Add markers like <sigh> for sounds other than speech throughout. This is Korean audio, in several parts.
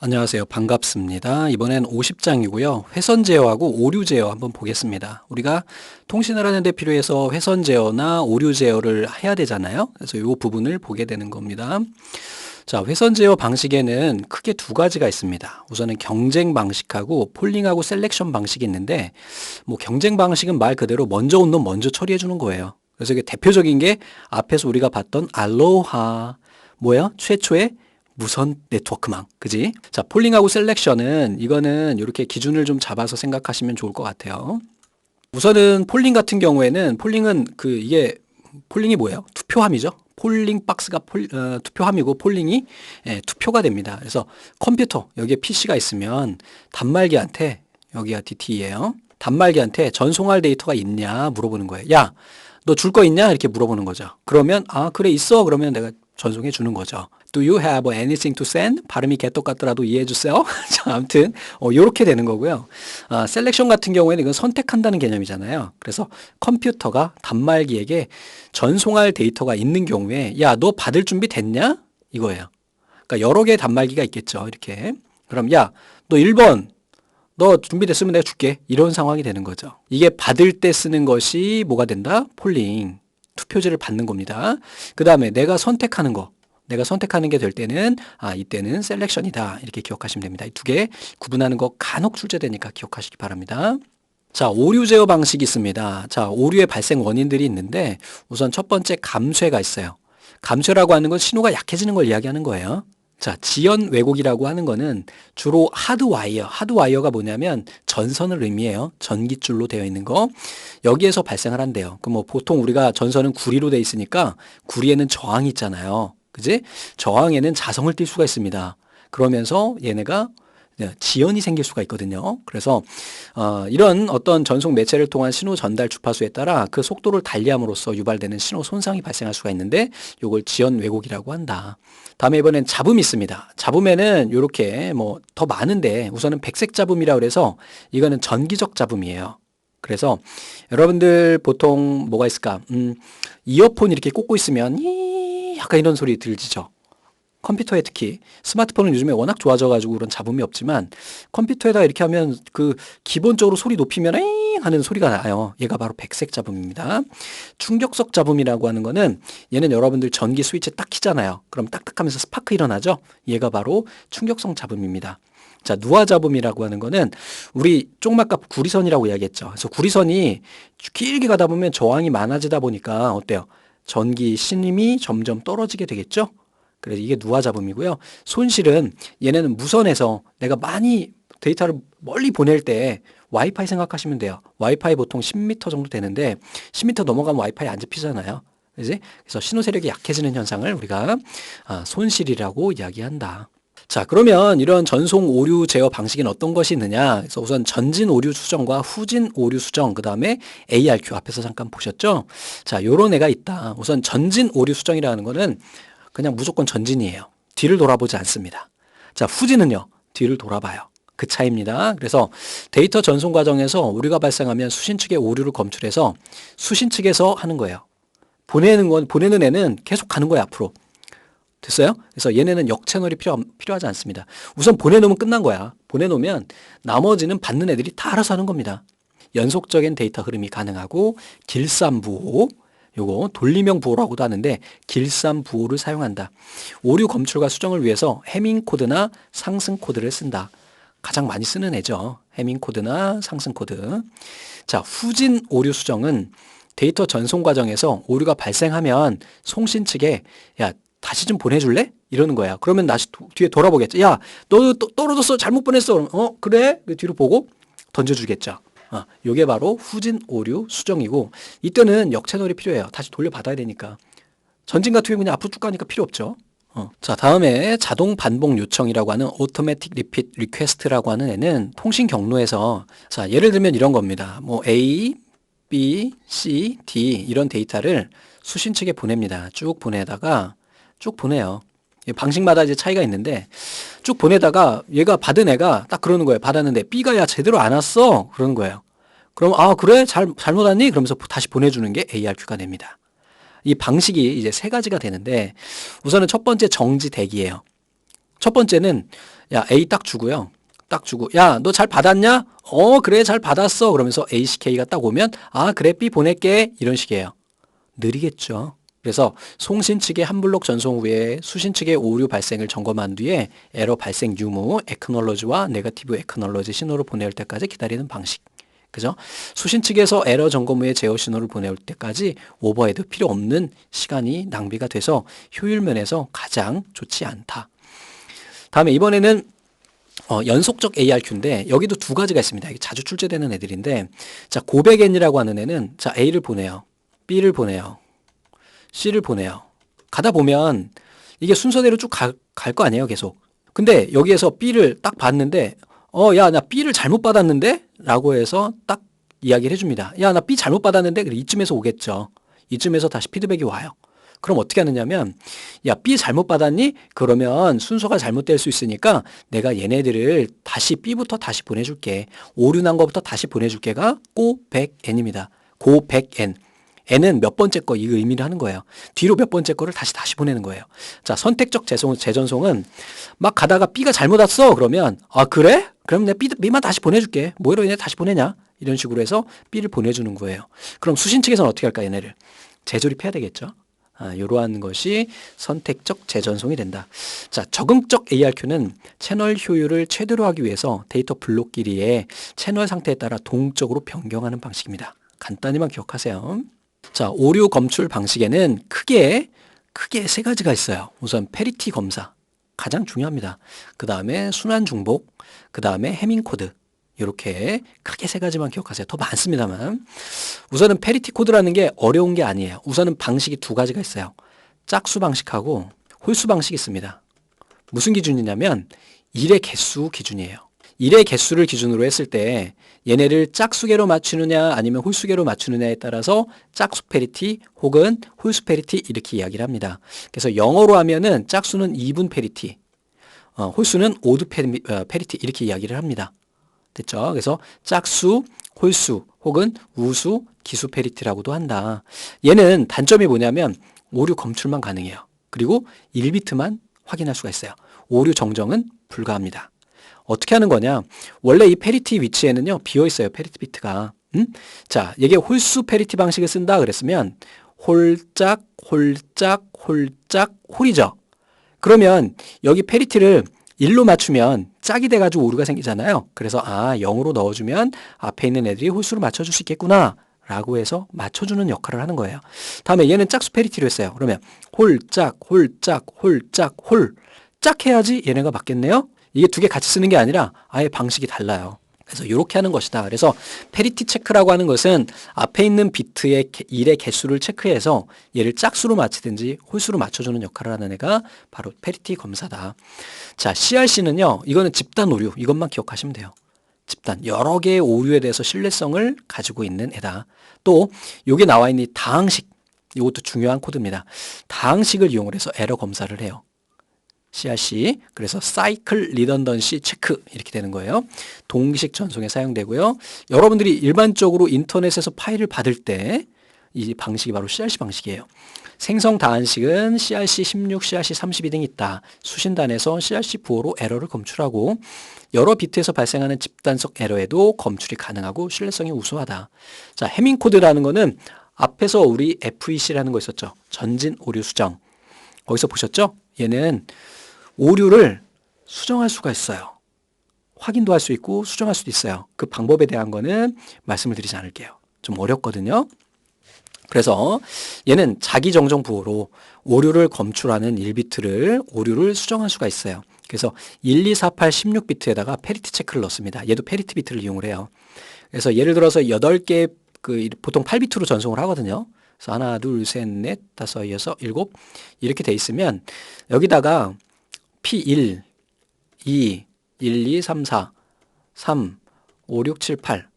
안녕하세요. 반갑습니다. 이번엔 50장이고요. 회선 제어하고 오류 제어 한번 보겠습니다. 우리가 통신을 하는데 필요해서 회선 제어나 오류 제어를 해야 되잖아요. 그래서 이 부분을 보게 되는 겁니다. 자, 회선 제어 방식에는 크게 두 가지가 있습니다. 우선은 경쟁 방식하고 폴링하고 셀렉션 방식이 있는데 뭐 경쟁 방식은 말 그대로 먼저 온 놈 먼저 처리해 주는 거예요. 그래서 이게 대표적인 게 앞에서 우리가 봤던 알로하 뭐야? 최초의 무선 네트워크망. 그지? 자, 폴링하고 셀렉션은 이거는 이렇게 기준을 좀 잡아서 생각하시면 좋을 것 같아요. 우선은 폴링 같은 경우에는 폴링은 그 이게 폴링이 뭐예요? 투표함이죠. 폴링 박스가 폴, 어, 투표함이고 폴링이 예, 투표가 됩니다. 그래서 컴퓨터 여기에 PC가 있으면 단말기한테 여기가 DT예요. 단말기한테 전송할 데이터가 있냐 물어보는 거예요. 야, 너 줄 거 있냐 이렇게 물어보는 거죠. 그러면 아 그래 있어 그러면 내가 전송해 주는 거죠. Do you have anything to send? 발음이 개똑같더라도 이해해 주세요. <laughs> 자, 아무튼 어, 이렇게 되는 거고요. 아, 셀렉션 같은 경우에는 이건 선택한다는 개념이잖아요. 그래서 컴퓨터가 단말기에게 전송할 데이터가 있는 경우에 야, 너 받을 준비 됐냐? 이거예요. 그러니까 여러 개의 단말기가 있겠죠. 이렇게. 그럼 야, 너 1번 너 준비됐으면 내가 줄게. 이런 상황이 되는 거죠. 이게 받을 때 쓰는 것이 뭐가 된다? 폴링. 투표지를 받는 겁니다. 그 다음에 내가 선택하는 거. 내가 선택하는 게 될 때는 아 이때는 셀렉션이다 이렇게 기억하시면 됩니다. 이 두 개 구분하는 거 간혹 출제되니까 기억하시기 바랍니다. 자 오류 제어 방식이 있습니다. 자 오류의 발생 원인들이 있는데 우선 첫 번째 감쇄가 있어요. 감쇄라고 하는 건 신호가 약해지는 걸 이야기하는 거예요. 자, 지연 왜곡이라고 하는 거는 주로 하드와이어, 하드와이어가 뭐냐면 전선을 의미해요. 전기줄로 되어 있는 거. 여기에서 발생을 한대요. 그럼 뭐 보통 우리가 전선은 구리로 되어 있으니까 구리에는 저항이 있잖아요. 그지? 저항에는 자성을 띌 수가 있습니다. 그러면서 얘네가 네, 지연이 생길 수가 있거든요. 그래서 어, 이런 어떤 전송 매체를 통한 신호 전달 주파수에 따라 그 속도를 달리함으로써 유발되는 신호 손상이 발생할 수가 있는데 이걸 지연 왜곡이라고 한다. 다음에 이번엔 잡음이 있습니다. 잡음에는 이렇게 뭐 더 많은데 우선은 백색 잡음이라 그래서 이거는 전기적 잡음이에요. 그래서 여러분들 보통 뭐가 있을까? 음, 이어폰 이렇게 꽂고 있으면 이 약간 이런 소리 들리죠. 컴퓨터에 특히 스마트폰은 요즘에 워낙 좋아져가지고 그런 잡음이 없지만 컴퓨터에다 이렇게 하면 그 기본적으로 소리 높이면 엥 하는 소리가 나요. 얘가 바로 백색 잡음입니다. 충격석 잡음이라고 하는 거는 얘는 여러분들 전기 스위치 딱 키잖아요. 그럼 딱딱하면서 스파크 일어나죠. 얘가 바로 충격성 잡음입니다. 자, 누화 잡음이라고 하는 거는 우리 쪽막갑 구리선이라고 이야기했죠. 그래서 구리선이 길게 가다 보면 저항이 많아지다 보니까 어때요? 전기 신임이 점점 떨어지게 되겠죠? 그래서 이게 누화 잡음이고요. 손실은 얘네는 무선에서 내가 많이 데이터를 멀리 보낼 때 와이파이 생각하시면 돼요. 와이파이 보통 10m 정도 되는데 10m 넘어가면 와이파이 안 잡히잖아요. 그지? 그래서 신호 세력이 약해지는 현상을 우리가 아, 손실이라고 이야기한다. 자, 그러면 이런 전송 오류 제어 방식은 어떤 것이 있느냐? 그래서 우선 전진 오류 수정과 후진 오류 수정, 그 다음에 ARQ 앞에서 잠깐 보셨죠? 자, 요런 애가 있다. 우선 전진 오류 수정이라는 거는 그냥 무조건 전진이에요. 뒤를 돌아보지 않습니다. 자, 후진은요. 뒤를 돌아봐요. 그 차이입니다. 그래서 데이터 전송 과정에서 오류가 발생하면 수신 측의 오류를 검출해서 수신 측에서 하는 거예요. 보내는 건 보내는 애는 계속 가는 거예요, 앞으로. 됐어요? 그래서 얘네는 역 채널이 필요 필요하지 않습니다. 우선 보내놓으면 끝난 거야. 보내놓으면 나머지는 받는 애들이 다 알아서 하는 겁니다. 연속적인 데이터 흐름이 가능하고 길쌈부호 요거 돌리명 부호라고도 하는데 길쌈 부호를 사용한다. 오류 검출과 수정을 위해서 해밍 코드나 상승 코드를 쓴다. 가장 많이 쓰는 애죠. 해밍 코드나 상승 코드. 자, 후진 오류 수정은 데이터 전송 과정에서 오류가 발생하면 송신 측에 야 다시 좀 보내줄래? 이러는 거야. 그러면 다시 도, 뒤에 돌아보겠죠. 야, 너 또 떨어졌어. 잘못 보냈어. 어, 그래? 그 뒤로 보고 던져주겠죠. 아, 요게 바로 후진 오류 수정이고 이때는 역채널이 필요해요. 다시 돌려받아야 되니까. 전진 같은 경우는 앞으로 쭉 가니까 필요 없죠. 어. 자, 다음에 자동 반복 요청이라고 하는 automatic repeat request라고 하는 애는 통신 경로에서 자, 예를 들면 이런 겁니다. 뭐 A, B, C, D 이런 데이터를 수신 측에 보냅니다. 쭉 보내다가 쭉 보내요. 방식마다 이제 차이가 있는데 쭉 보내다가 얘가 받은 애가 딱 그러는 거예요. 받았는데 B가 야 제대로 안 왔어 그러는 거예요. 그럼 아 그래 잘 잘못 왔니? 그러면서 다시 보내주는 게 ARQ가 됩니다. 이 방식이 이제 세 가지가 되는데 우선은 첫 번째 정지 대기예요. 첫 번째는 야, A 딱 주고요. 딱 주고, 야, 너 잘 받았냐? 어, 그래, 잘 받았어. 그러면서 ACK가 딱 오면, 아, 그래, B 보낼게. 이런 식이에요. 느리겠죠. 그래서 송신 측의 한 블록 전송 후에 수신 측의 오류 발생을 점검한 뒤에 에러 발생 유무, 에크놀로지와 네거티브 에크놀로지 신호를 보낼 때까지 기다리는 방식. 그죠? 수신 측에서 에러 점검 후에 제어 신호를 보내올 때까지 오버헤드 필요 없는 시간이 낭비가 돼서 효율 면에서 가장 좋지 않다. 다음에 이번에는 어, 연속적 ARQ인데 여기도 두 가지가 있습니다. 이게 자주 출제되는 애들인데 자 고백N이라고 하는 애는 자 A를 보내요. B를 보내요. C를 보내요. 가다 보면 이게 순서대로 쭉 갈 거 아니에요, 계속. 근데 여기에서 B를 딱 봤는데 어, 야, 나 B를 잘못 받았는데? 라고 해서 딱 이야기를 해줍니다. 야, 나 B 잘못 받았는데? 이쯤에서 오겠죠. 이쯤에서 다시 피드백이 와요. 그럼 어떻게 하느냐면, 야, B 잘못 받았니? 그러면 순서가 잘못될 수 있으니까 내가 얘네들을 다시 B부터 다시 보내줄게. 오류 난 거부터 다시 보내줄게가 고100N입니다. 고100N. N 은 몇 번째 거 이 의미를 하는 거예요. 뒤로 몇 번째 거를 다시 다시 보내는 거예요. 자, 선택적 재송, 재전송은 막 가다가 B가 잘못 왔어. 그러면 아 그래? 그럼 내가 B, B만 다시 보내줄게. 뭐로 인해 다시 보내냐? 이런 식으로 해서 B를 보내주는 거예요. 그럼 수신 측에서는 어떻게 할까 얘네를? 재조립해야 되겠죠. 아, 이러한 것이 선택적 재전송이 된다. 자, 적응적 ARQ는 채널 효율을 최대로 하기 위해서 데이터 블록끼리의 채널 상태에 따라 동적으로 변경하는 방식입니다. 간단히만 기억하세요. 자, 오류 검출 방식에는 크게 크게 세 가지가 있어요. 우선 페리티 검사 가장 중요합니다. 그 다음에 순환 중복, 그 다음에 해밍 코드 이렇게 크게 세 가지만 기억하세요. 더 많습니다만 우선은 페리티 코드라는 게 어려운 게 아니에요. 우선은 방식이 두 가지가 있어요. 짝수 방식하고 홀수 방식이 있습니다. 무슨 기준이냐면 일의 개수 기준이에요. 일의 개수를 기준으로 했을 때 얘네를 짝수계로 맞추느냐 아니면 홀수계로 맞추느냐에 따라서 짝수 페리티 혹은 홀수 페리티 이렇게 이야기를 합니다. 그래서 영어로 하면은 짝수는 2분 페리티, 어, 홀수는 오드 페리, 어, 페리티 이렇게 이야기를 합니다. 됐죠? 그래서 짝수, 홀수 혹은 우수, 기수 페리티라고도 한다. 얘는 단점이 뭐냐면 오류 검출만 가능해요. 그리고 1비트만 확인할 수가 있어요. 오류 정정은 불가합니다. 어떻게 하는 거냐? 원래 이 페리티 위치에는요, 비어 있어요. 페리티 비트가. 음? 자, 이게 홀수 페리티 방식을 쓴다 그랬으면 홀짝, 홀짝, 홀짝, 홀이죠. 그러면 여기 페리티를 1로 맞추면 짝이 돼가지고 오류가 생기잖아요. 그래서 아 0으로 넣어주면 앞에 있는 애들이 홀수를 맞춰줄 수 있겠구나 라고 해서 맞춰주는 역할을 하는 거예요. 다음에 얘는 짝수 페리티로 했어요. 그러면 홀 짝 홀 짝 홀 짝 홀 짝 해야지 얘네가 맞겠네요. 이게 두 개 같이 쓰는 게 아니라 아예 방식이 달라요. 그래서 이렇게 하는 것이다. 그래서 페리티 체크라고 하는 것은 앞에 있는 비트의 일의 개수를 체크해서 얘를 짝수로 맞히든지 홀수로 맞춰주는 역할을 하는 애가 바로 페리티 검사다. 자, CRC는요, 이거는 집단 오류, 이것만 기억하시면 돼요. 집단, 여러 개의 오류에 대해서 신뢰성을 가지고 있는 애다. 또, 여기 나와 있는 이 다항식, 이것도 중요한 코드입니다. 다항식을 이용을 해서 에러 검사를 해요. CRC 그래서 사이클 리던던시 체크 이렇게 되는 거예요. 동기식 전송에 사용되고요. 여러분들이 일반적으로 인터넷에서 파일을 받을 때 이 방식이 바로 CRC 방식이에요. 생성 다한식은 CRC 16, CRC 32 등이 있다. 수신단에서 CRC 부호로 에러를 검출하고 여러 비트에서 발생하는 집단적 에러에도 검출이 가능하고 신뢰성이 우수하다. 자, 해밍 코드라는 거는 앞에서 우리 FEC라는 거 있었죠. 전진 오류 수정. 거기서 보셨죠? 얘는 오류를 수정할 수가 있어요. 확인도 할 수 있고 수정할 수도 있어요. 그 방법에 대한 거는 말씀을 드리지 않을게요. 좀 어렵거든요. 그래서 얘는 자기 정정 부호로 오류를 검출하는 1비트를 오류를 수정할 수가 있어요. 그래서 1, 2, 4, 8, 16비트에다가 페리티 체크를 넣습니다. 얘도 페리티 비트를 이용을 해요. 그래서 예를 들어서 8개 그 보통 8비트로 전송을 하거든요. 그래서 하나, 둘, 셋, 넷, 다섯, 여섯, 일곱 이렇게 돼 있으면 여기다가 P1, 2, 1, 2, 3, 4, 3, 5, 6, 7, 8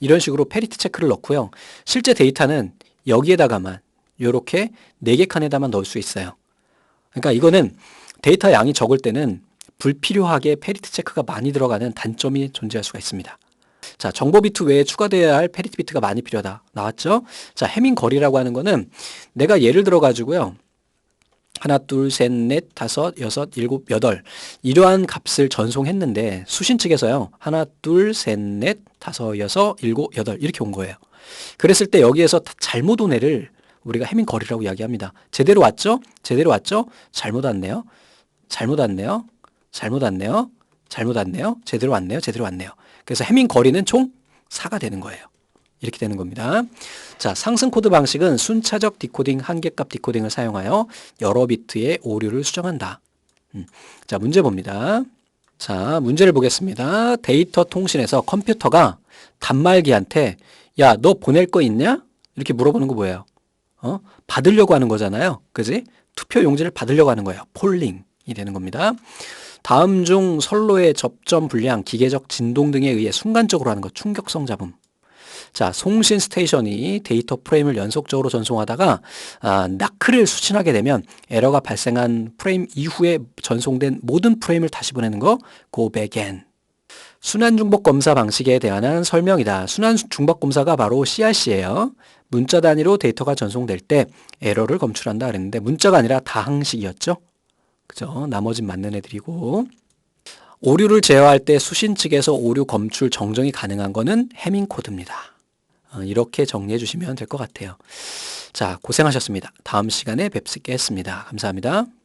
이런 식으로 페리티 체크를 넣고요. 실제 데이터는 여기에다가만 이렇게 4개 칸에다만 넣을 수 있어요. 그러니까 이거는 데이터 양이 적을 때는 불필요하게 페리티 체크가 많이 들어가는 단점이 존재할 수가 있습니다. 자, 정보 비트 외에 추가되어야 할 페리티 비트가 많이 필요하다. 나왔죠? 자, 해밍 거리라고 하는 거는 내가 예를 들어 가지고요. 하나, 둘, 셋, 넷, 다섯, 여섯, 일곱, 여덟. 이러한 값을 전송했는데 수신 측에서요. 하나, 둘, 셋, 넷, 다섯, 여섯, 일곱, 여덟 이렇게 온 거예요. 그랬을 때 여기에서 다 잘못 온 애를 우리가 해밍 거리라고 이야기합니다. 제대로 왔죠? 제대로 왔죠? 잘못 왔네요. 잘못 왔네요. 잘못 왔네요. 잘못 왔네요. 제대로 왔네요. 제대로 왔네요. 그래서 해밍 거리는 총 4가 되는 거예요. 이렇게 되는 겁니다. 자, 상승 코드 방식은 순차적 디코딩 한계값 디코딩을 사용하여 여러 비트의 오류를 수정한다. 음, 자, 문제 봅니다. 자, 문제를 보겠습니다. 데이터 통신에서 컴퓨터가 단말기한테 야, 너 보낼 거 있냐? 이렇게 물어보는 거 뭐예요? 어? 받으려고 하는 거잖아요. 그지? 투표 용지를 받으려고 하는 거예요. 폴링이 되는 겁니다. 다음 중 선로의 접점 불량, 기계적 진동 등에 의해 순간적으로 하는 것, 충격성 잡음. 자, 송신 스테이션이 데이터 프레임을 연속적으로 전송하다가 아, 나크를 수신하게 되면 에러가 발생한 프레임 이후에 전송된 모든 프레임을 다시 보내는 거 again. 순환 중복 검사 방식에 대한 설명이다. 순환 중복 검사가 바로 CRC예요. 문자 단위로 데이터가 전송될 때 에러를 검출한다 그랬는데 문자가 아니라 다항식이었죠. 그죠? 나머진 맞는 애들이고. 오류를 제어할 때 수신 측에서 오류 검출 정정이 가능한 거는 해밍 코드입니다. 어, 이렇게 정리해 주시면 될 것 같아요. 자, 고생하셨습니다. 다음 시간에 뵙겠습니다. 감사합니다.